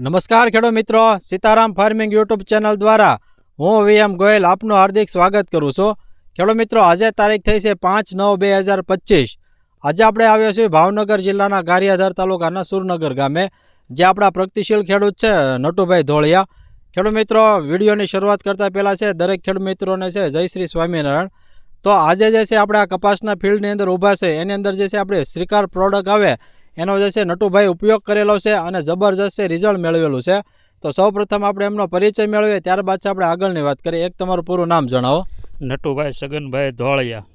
નમસ્કાર ખેડૂત મિત્રો. સીતારામ ફાર્મિંગ યુટ્યુબ ચેનલ દ્વારા હું વીએમ ગોયલ આપનું હાર્દિક સ્વાગત કરું છું. ખેડૂત મિત્રો, આજે તારીખ થઈ છે પાંચ નવ બે હજાર પચીસ. આજે આપણે આવ્યા છીએ ભાવનગર જિલ્લાના ગારિયાધાર તાલુકાના સુરનગર ગામે, જે આપણા પ્રગતિશીલ ખેડૂત છે નટુભાઈ ધોળિયા. ખેડૂત મિત્રો, વિડીયોની શરૂઆત કરતાં પહેલાં છે, દરેક ખેડૂત મિત્રોને છે, જય શ્રી સ્વામિનારાયણ. તો આજે જે છે આપણે આ કપાસના ફિલ્ડની અંદર ઊભા છે, એની અંદર જે છે આપણે શ્રીકાર પ્રોડક્ટ આવે એનો જે છે નટુભાઈ ઉપયોગ કરેલો છે અને જબરજસ્ત છે રિઝલ્ટ મેળવેલું છે. તો સૌપ્રથમ આપણે એમનો પરિચય મેળવીએ ત્યારબાદ આપણે આગળની વાત કરીએ. એક તમારું પૂરું નામ જણાવો. નટુભાઈ સગનભાઈ ધોળિયા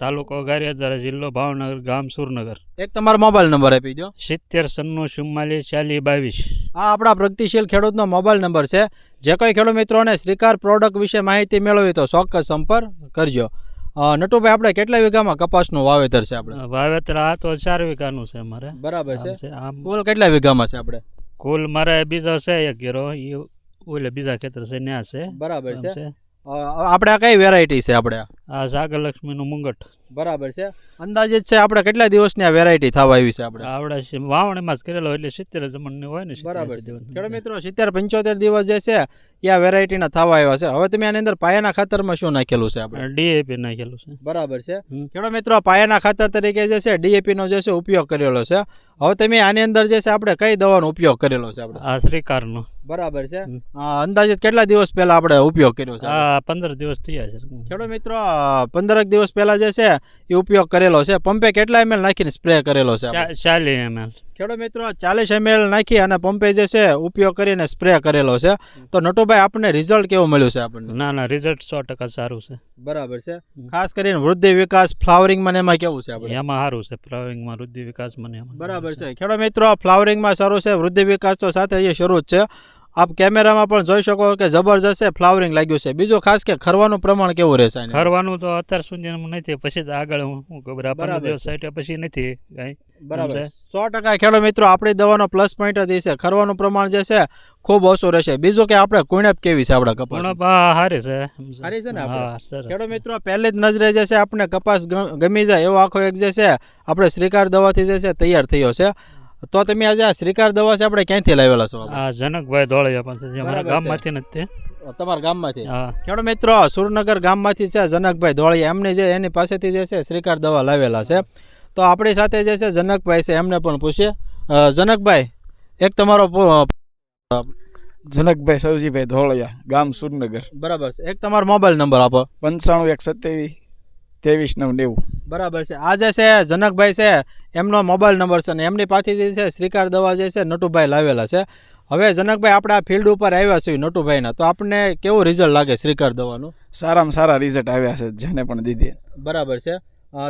તાલુકો ગારિયાધારા જિલ્લો ભાવનગર ગામ સુરનગર. એક તમારો મોબાઈલ નંબર આપી દો સિત્તેર સન્નું ચુમ્માલીસ ચાલીસ બાવીસ. આ આપણા પ્રગતિશીલ ખેડૂતનો મોબાઈલ નંબર છે. જે કોઈ ખેડૂત મિત્રોને શ્રીકાર પ્રોડક્ટ વિશે માહિતી મેળવી તો ચોક્કસ સંપર્ક કરજો. નટુભાઈ આપણે કેટલા વીઘામાં કપાસનું વાવેતર છે આપણે? વાવેતર આ તો ચાર વીઘાનું છે મારે બરાબર છે. કુલ કેટલા વીઘામાં છે આપણે? કુલ મારે બીજો છે એક ગીરો એ ઓલે બીજા ખેતર છે ન્યા છે. બરાબર છે. છે. આપણે આ કઈ વેરાયટી છે આપણે? આ? સાગરલક્ષ્મીનું મુંગટ. બરાબર છે. અંદાજિત છે આપણે કેટલા દિવસની આ વેરાયટી થવા આવી છે આપણે? આપણે વાવણીમાં જ કરેલો એટલે સિત્તેર જમણની હોય ને બરાબર 87 ખેડૂત મિત્રો સિત્તેર પંચોતેર દિવસ જે છે એ આ વેરાયટીના થવા આવ્યા છે. હવે તમે આની અંદર પાયાના ખાતરમાં શું નાખેલું છે આપણે? ડીએપી નાખેલું છે. બરાબર છે. ખેડૂત મિત્રો પાયાના ખાતર તરીકે જે છે ડીએપીનો જે છે ઉપયોગ કરેલો છે. હવે તમે આની અંદર જે છે આપણે કઈ દવાનો ઉપયોગ કરેલો છે આપણે? આ શ્રીકારનો. બરાબર છે. અંદાજે અંદાજિત કેટલા દિવસ પહેલા આપણે ઉપયોગ કર્યો છે આ પંદર દિવસ થયા છે. ખેડૂત મિત્રો પંદરક દિવસ પહેલા જે છે એ ઉપયોગ કરેલો છે. પંપે કેટલા એમએલ નાખીને સ્પ્રે કરેલો છે? ચાલીસ એમએલ ખેડો મિત્રો ચાલીસ એમએલ નાખી અને પંપે જે છે ઉપયોગ કરીને સ્પ્રે કરેલો છે. તો નટુભાઈ આપણને રિઝલ્ટ કેવું મળ્યું છે આપણને? ના ના રિઝલ્ટ સો ટકા સારું છે. બરાબર છે. ખાસ કરીને વૃદ્ધિ વિકાસ ફ્લાવરિંગ મને એમાં કેવું છે આપણે? એમાં સારું છે ફ્લાવરિંગમાં વૃદ્ધિ વિકાસ મને બરાબર છે. ખેડો મિત્રો ફ્લાવરિંગમાં સારું છે વૃદ્ધિ વિકાસ તો સાથે એ શરૂ જ છે. આપ કેમેરામાં પણ જોઈ શકો કે જબરજસ્ત ફ્લાવરિંગ લાગ્યું છે. બીજું ખાસ કે ખરવાનું પ્રમાણ કેવું રહેશે ખરવાનું તો અત્યાર સુધી નથી પછી આગળ હું ખબર પછી નથી બરાબર સો ટકા ખેડૂત મિત્રો આપણી દવાનો પ્લસ પોઈન્ટ જ છે. ખરવાનું પ્રમાણ જે છે ખૂબ ઓછું રહેશે. બીજું કે આપણે કુણપ કેવી છે આપણા કપાસ હારી છે હારી છે ને? ખેડૂત મિત્રો પહેલી જ નજરે જે છે આપણે કપાસ ગમી જાય એવો આખો એક જે છે આપણે શ્રીકાર દવાથી જે છે તૈયાર થયો છે. તો તમે આજે આ શ્રીકાર દવા છે આપણે ક્યાંથી લાવેલા છો આ જનકભાઈ ધોળિયા પાસે છે અમારા ગામમાંથી નથી તે. તમારા ગામમાંથી? ખેડૂત મિત્રો સુરનગર ગામમાંથી છે જનકભાઈ ધોળિયા એમની જે એની પાસેથી જે છે શ્રીકાર દવા લાવેલા છે. તો આપણી સાથે જે છે જનકભાઈ છે એમને પણ પૂછીએ. જનકભાઈ એક તમારો જનકભાઈ સવજીભાઈ ધોળિયા ગામ સુરનગર. બરાબર છે. એક તમારો મોબાઈલ નંબર આપો. પંચાણું એક સત્યાવીસ ત્રેવીસ નવ નેવું. બરાબર છે. આ જે છે જનકભાઈ છે એમનો મોબાઈલ નંબર છે અને એમની પાસે જે છે શ્રીકાર દવા જે છે નટુભાઈ લાવેલા છે. હવે જનકભાઈ આપણા ફિલ્ડ ઉપર આવ્યા છીએ નટુભાઈના. તો આપણને કેવું રિઝલ્ટ લાગે શ્રીકાર દવાનું? સારામાં સારા રિઝલ્ટ આવ્યા છે જેને પણ દીધી. બરાબર છે.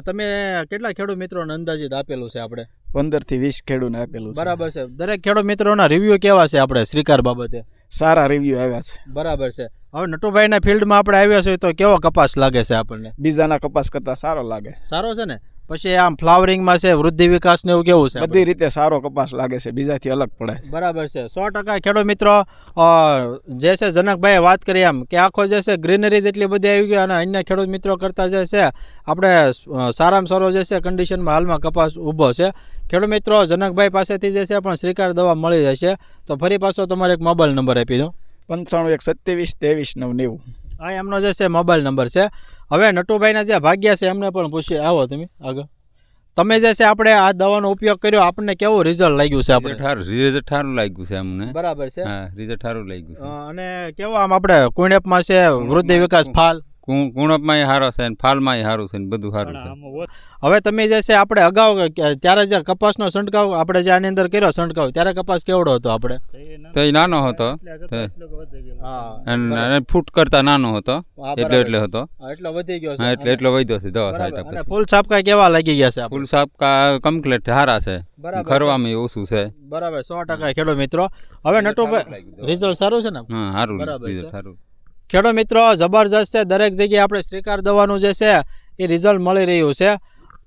તમે કેટલા ખેડૂત મિત્રોને અંદાજિત આપેલું છે આપણે? પંદરથી વીસ ખેડૂતને આપેલું છે. બરાબર છે. દરેક ખેડૂત મિત્રોના રિવ્યુ કેવા છે આપણે શ્રીકાર બાબતે? સારા રિવ્યુ આવ્યા છે. બરાબર છે. હવે નટુભાઈના ફિલ્ડમાં આપણે આવ્યા છીએ તો કેવો કપાસ લાગે છે આપણને? બીજાના કપાસ કરતાં સારો લાગે. સારો છે ને? પછી આમ ફ્લાવરિંગમાં છે વૃદ્ધિ વિકાસ ને એવું કેવું છે બધી રીતે સારો કપાસ લાગે છે બીજાથી અલગ પડે બરાબર છે. સો ટકા ખેડૂત મિત્રો જે છે જનકભાઈએ વાત કરી એમ કે આખો જે છે ગ્રીનરી જેટલી બધી આવી ગઈ અને અન્ય ખેડૂત મિત્રો કરતાં જે છે આપણે સારામાં સારો જે છે કન્ડિશનમાં હાલમાં કપાસ ઊભો છે. ખેડૂત મિત્રો જનકભાઈ પાસેથી જે છે પણ શ્રીકાર દવા મળી જશે. તો ફરી પાછો તમારે એક મોબાઈલ નંબર આપી દો પંચાણું એક સત્યાવીસ ત્રેવીસ નવ નેવું. આ એમનો જે છે મોબાઈલ નંબર છે. હવે નટુભાઈના જે ભાગ્યા છે એમને પણ પૂછીએ. આવો તમે આગળ. તમે જે છે આપણે આ દવાનો ઉપયોગ કર્યો આપણને કેવું રિઝલ્ટ લાગ્યું છે આપણે? રિઝલ્ટ સારું રિઝલ્ટ સારું લાગ્યું છે અમને. બરાબર છે. હા રિઝલ્ટ સારું લાગ્યું છે. અને કેવો આમ આપણે કુણેપમાં છે વૃદ્ધિ વિકાસ ફાલ? કુણ- કુણપમાંય સારો છે ને ફાલમાંય સારું છે ને બધું સારું છે. હવે તમે જે છે આપણે અગાઉ ત્યારે જે કપાસનો છંટકાવ આપણે જે આની અંદર કર્યો છંટકાવ ત્યારે કપાસ કેવડો હતો આપણે? તો એ નાનો હતો. અને ફૂટ કરતા નાનો હતો એટલે એટલે હતો. એટલો વધી ગયો છે. હા એટલે એટલો વધ્યો છે. દવા સાઈડ પછી. ફૂલ સાપકા કેવા લાગી ગયા છે ફૂલ સાપકા કમ્પ્લીટ સારા છે. ખરવામાં ઓછું છે. બરાબર સો ટકા ખેડૂત મિત્રો. હવે નટુભાઈ રિઝલ્ટ સારું છે ને? હા સારું રિઝલ્ટ સારું. ખેડૂત મિત્રો, જબરજસ્ત છે. દરેક જગ્યાએ આપણે શ્રીકાર દવાનું જે છે, એ રિઝલ્ટ મળી રહ્યું છે.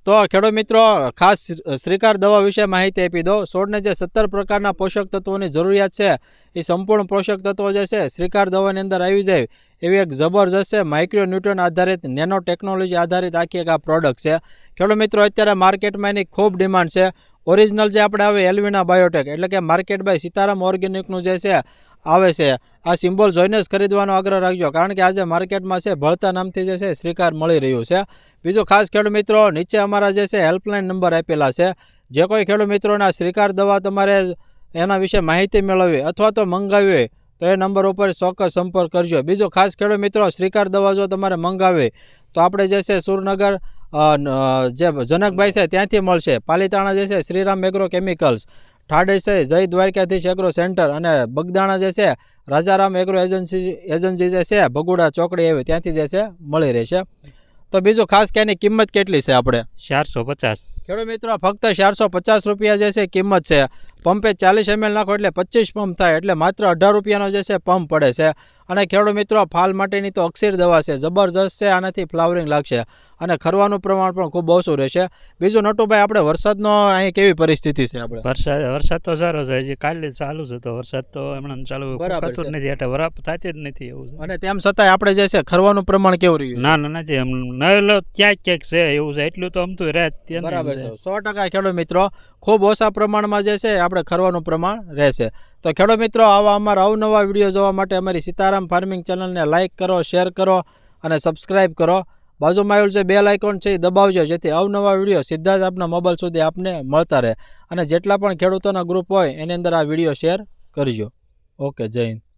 તો ખેડૂત મિત્રો, ખાસ શ્રીકાર દવા વિશે માહિતી આપી દો છોડને જે સત્તર પ્રકારના પોષક તત્વોની જરૂરિયાત છે, એ સંપૂર્ણ પોષક તત્વો જે છે, શ્રીકાર દવાની અંદર આવી જાય. એવી એક જબરજસ્ત છે માઇક્રો ન્યૂટન આધારિત નેનો ટેકનોલોજી આધારિત આખી એક આ પ્રોડક્ટ છે. ખેડૂત મિત્રો, અત્યારે માર્કેટમાં એની ખૂબ ડિમાન્ડ છે. ઓરિજિનલ જે આપણે આવે એલવિના બાયોટેક એટલે કે માર્કેટ બાય સીતારામ ઓર્ગેનિકનું જે છે આવે છે. આ સિમ્બોલ જોઈને જ ખરીદવાનો આગ્રહ રાખજો, કારણ કે આજે માર્કેટમાં છે, ભળતા નામથી જે છે, શ્રીકાર મળી રહ્યું છે. બીજું ખાસ ખેડૂત મિત્રો, નીચે અમારા જે છે હેલ્પલાઇન નંબર આપેલા છે. જે કોઈ ખેડૂત મિત્રોના શ્રીકાર દવા તમારે એના વિશે માહિતી મેળવવી અથવા તો મંગાવી તો એ નંબર ઉપર ચોક્કસ સંપર્ક કરજો. બીજો ખાસ ખેડૂત મિત્રો, શ્રીકાર દવા જો તમારે મંગાવી તો આપણે જે છે, સુરનગર જે જનકભાઈ છે, ત્યાંથી મળશે. પાલીતાણા જે છે, શ્રીરામ એગ્રો કેમિકલ્સ ઠાડે છે. જય દ્વારકાધીશ એગ્રો સેન્ટર અને બગદાણા જે છે, રાજારામ એગ્રો એજન્સી એજન્સી જે છે, ભગુડા ચોકડી એવી ત્યાંથી જે છે, મળી રહેશે તો બીજું ખાસ કે એની કિંમત કેટલી છે આપણે? ચારસો પચાસ. ખેડૂત મિત્રો ફક્ત ચારસો પચાસ રૂપિયા જે છે કિંમત છે. પંપે ચાલીસ એમએલ નાખો એટલે પચીસ પંપ થાય એટલે માત્ર અઢાર રૂપિયાનો જે છે પંપ પડે છે. અને ખેડૂત મિત્રો ફાલ માટેની તો અક્ષીર દવા છે જબરજસ્ત છે આનાથી ફ્લાવરિંગ લાગશે. અને ખરવાનું પ્રમાણ પણ ખૂબ ઓછું રહેશે. બીજું નટુભાઈ આપણે વરસાદનો અહીં કેવી પરિસ્થિતિ છે આપણે? વરસાદ વરસાદ તો સારો છે હજી કાલે ચાલુ છે તો વરસાદ તો હમણાં ચાલુ બરાબર થતું જ નથી એટલે વરાપ થતી જ નથી એવું છે. અને તેમ છતાંય આપણે જે છે ખરવાનું પ્રમાણ કેવું રહ્યું ના ના નથી નવેલો ક્યાંક ક્યાંક છે એવું છે એટલું તો અમતું રહે બરાબર છે. સો ટકા ખેડૂત મિત્રો, ખૂબ ઓછા પ્રમાણમાં જે છે આપણે ખરવાનું પ્રમાણ રહેશે. તો ખેડૂત મિત્રો, આવા અમારા અવનવા વીડિયો જોવા માટે અમારી સીતારામ ફાર્મિંગ ચેનલને લાઇક કરો, શેર કરો અને સબસ્ક્રાઇબ કરો. બાજુમાં આવેલું જે બેલ આઇકોન છે એ દબાવજો, જેથી અવનવા વીડિયો સીધા જ આપના મોબાઈલ સુધી આપને મળતા રહે. અને જેટલા પણ ખેડૂતોના ગ્રુપ હોય, એની અંદર આ વીડિયો શેર કરજો. ઓકે, જય હિન્દ.